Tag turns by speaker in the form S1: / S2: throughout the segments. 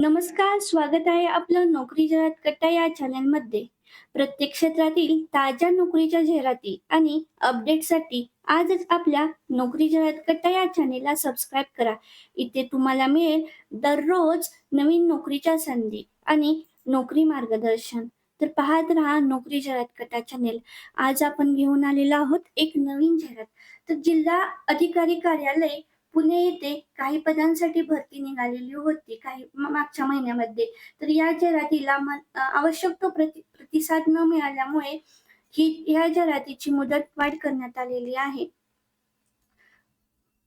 S1: नमस्कार स्वागत आहे आपलं नोकरी जाहिरात कट्टा या चॅनलमध्ये प्रत्येक क्षेत्रातील ताज्या नोकरीच्या जाहिराती आणि अपडेटसाठी आजच आपल्या नोकरी जाहिरात कट्टा या चॅनेलला सबस्क्राईब करा. इथे तुम्हाला मिळेल दररोज नवीन नोकरीच्या संधी आणि नोकरी मार्गदर्शन. तर पाहत राहा नोकरी जाहिरात कट्टा चॅनेल आज आपण घेऊन आलेलो आहोत एक नवीन जाहिरात. तर जिल्हा अधिकारी कार्यालय पुणे येथे काही पदांसाठी भरती निघालेली होती. काही मागच्या महिन्यामध्ये. तर या जाहिरातीला आवश्यक तो प्रति प्रतिसाद न मिळाल्यामुळे ही या जाहिरातीची मुदत वाढ करण्यात आलेली आहे.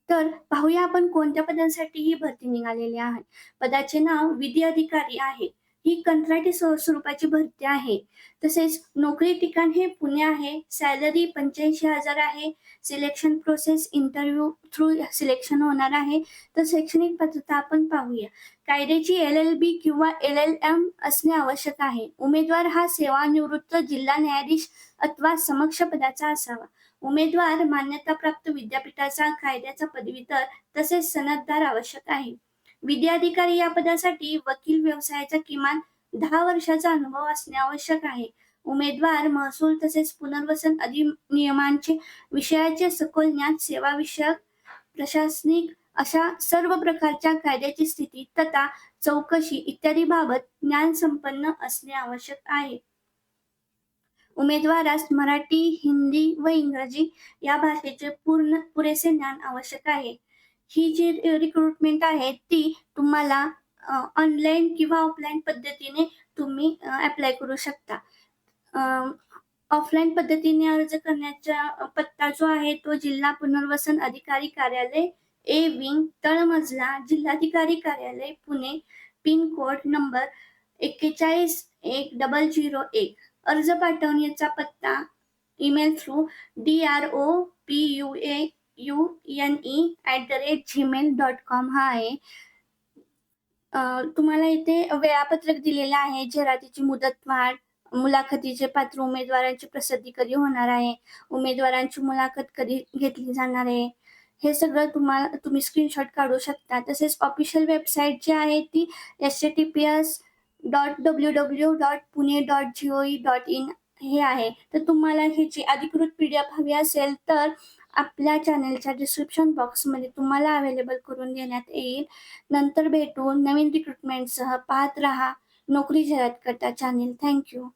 S1: तर पाहूया आपण कोणत्या पदांसाठी ही भरती निघालेली आहे. पदाचे नाव विधी अधिकारी आहे. ही कंत्राटी स्व- स्वरूपाची भरती आहे. तसेच नोकरी ठिकाण हे पुणे आहे. सॅलरी पंच्याऐंशी हजार आहे. Selection process interview through selection होणार आहे. तर शैक्षणिक पात्रता आपण पाहूया. कायद्याची एल एल बी किंवा एल एल एम असणे आवश्यक आहे. उमेदवार हा सेवानिवृत्त जिल्हा न्यायाधीश अथवा समक्ष पदाचा असावा. उमेदवार मान्यताप्राप्त विद्यापीठाचा कायद्याचा पदवीतर तसेच सनददार आवश्यक आहे. विद्याधिकारी या पदासाठी वकील व्यवसायाचा किमान दहा वर्षाचा अनुभव असणे आवश्यक आहे. उमेदवार महसूल तसेच पुनर्वसन अधिनियमांचे विषयाचे सखोल ज्ञान सेवाविषयक प्रशासनिक अशा सर्व प्रकारच्या कायद्याची स्थिती तथा चौकशी इत्यादी बाबत ज्ञान संपन्न असणे आवश्यक आहे. उमेदवारास मराठी हिंदी व इंग्रजी या भाषेचे पूर्ण पुरेसे ज्ञान आवश्यक आहे. ही जी रिक्रुटमेंट आहे ती तुम्हाला ऑनलाईन किंवा ऑफलाईन पद्धतीने तुम्ही अप्लाय करू शकता. ऑफलाईन पद्धतीने अर्ज करण्याचा पत्ता जो आहे तो जिल्हा पुनर्वसन अधिकारी कार्यालय ए विंग तळमजला जिल्हाधिकारी कार्यालय पुणे पिनकोड नंबर एक्केचाळीस एक डबल झिरो एक. अर्ज पाठवण्याचा पत्ता email through D R O P U A U N E at the rate Gmail dot com हा आहे. तुम्हाला इथे वेळापत्रक दिलेलं आहे. जाहिरातीची मुदत वाढ मुलाखतीचे पात्र उमेदवारांची प्रसिद्धी कधी होणार आहे उमेदवारांची मुलाखत कधी घेतली जाणार आहे हे सगळं तुम्हाला तुम्ही स्क्रीनशॉट काढू शकता. तसेच ऑफिशियल वेबसाईट जी आहे ती S A T P S dot W W dot Pune dot G O E dot in हे आहे. तर तुम्हाला ह्याची अधिकृत पी डी एफ हवी असेल तर आपल्या चॅनलच्या डिस्क्रिप्शन बॉक्समध्ये तुम्हाला अवेलेबल करून देण्यात येईल. नंतर भेटून नवीन रिक्रुटमेंटसह पाहत राहा. नोकरी जाहिरात करता चॅनेल थँक्यू